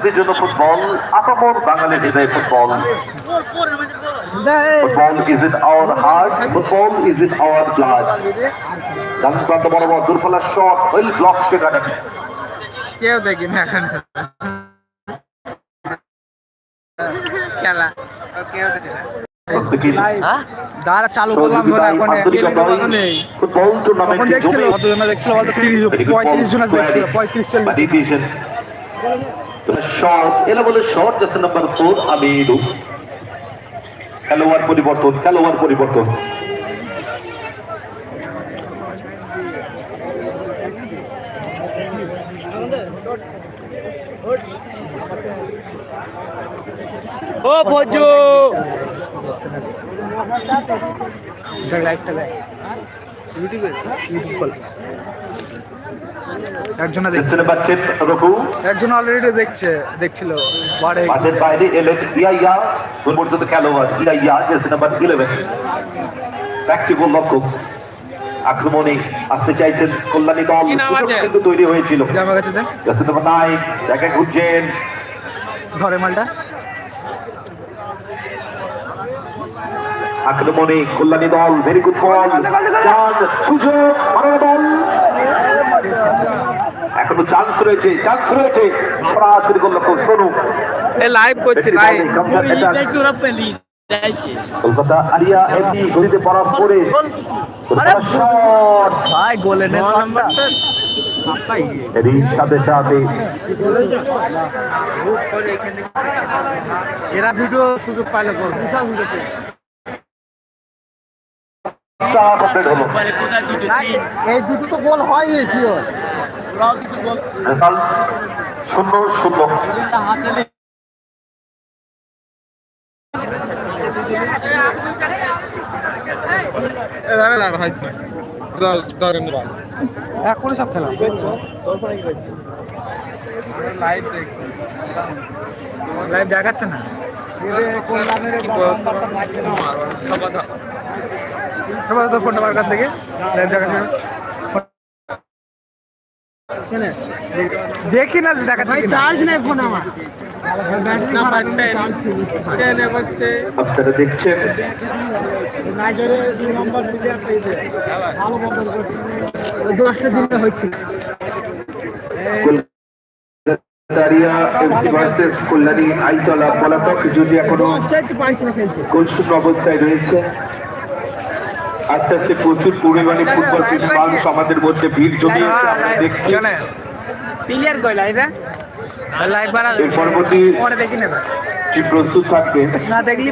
স্মৃতির জন্য ফুটবল আপামর বাঙালির হৃদয়ে football. Football is it our heart football is it our blood ডান প্রান্ত বরাবর দুর্বলার শট ওয়েল ব্লক সেখানে কেউ দেখি না এখন। খেলা। কেউ দেখি না। দাঁড়া চালু করলাম ধরে এখন। ফুটবল তখন দেখছিল? কতজন দেখছিল বলতো? তিরিশ পঁয়ত্রিশ জন দেখছিল পঁয়ত্রিশ চল্লিশ শট এলা বলে শট জাসে নাম্বার ফোর আমিরু। খেলোয়াড় পরিবর্তন খেলোয়াড় পরিবর্তন। ও ভজু ইউটিউব খোল। একজনে দেখছে। রঘু। একজন অলরেডি দেখছে দেখছিল। বাড়ে। মাঠের বাইরে এলেন ইয়াইয়া খেলোয়াড় ইয়াইয়া জাসে নাম্বার ইলেভেন প্র্যাকটিস গোলরক্ষক আক্রমণে আসতে চাইছেন কল্যাণী দল। কিন্তু তৈরি হয়েছিল। জামা কাছে দেন জাসে নাম্বার নাইন জায়গায় ঘুরছেন ঘরে মালটা। আক্রমণে কল্যাণী দল ভেরি গুড বল সুযোগ বল এখনও চান্স রয়েছে চান্স রয়েছে। সরাসরি গোলরক্ষক সোনু। এ লাইভ করছি লাইভ কলকাতা আরিয়া এমনি গলিতে পড়া পড়ে। ভাই গোলে নে সাথে সাথে। এরা ভিডিও সুযোগ পাইলে গোল বিশাল সুযোগ এই দুটো তো গোল হয় রেজাল্ট শূন্য শূন্য। এখনই সব খেলা। লাইভ দেখছি লাইভ দেখাচ্ছে না ফোনটা বার কাছ থেকে। লাইভ দেখাচ্ছে। না। দেখি না দেখাচ্ছে চার্জ নেই ফোন আমার। আপনারা দেখছেন? দশটা দিনে হচ্ছে। কলকাতা আরিয়া এফসি ভার্সেস কল্যাণী আইতলা পলাতক যদি এখনও গোলশূন্য অবস্থায় রয়েছে। আস্তে আস্তে প্রচুর পরিমাণে ফুটবল প্রেমী মানুষ আমাদের মধ্যে ভিড় জমিয়েছে আমরা দেখছি। প্লেয়ার কই লাইভে লাইভ বাড়া পরবর্তী পরে দেখি না কি প্রস্তুত থাকবে। না দেখলি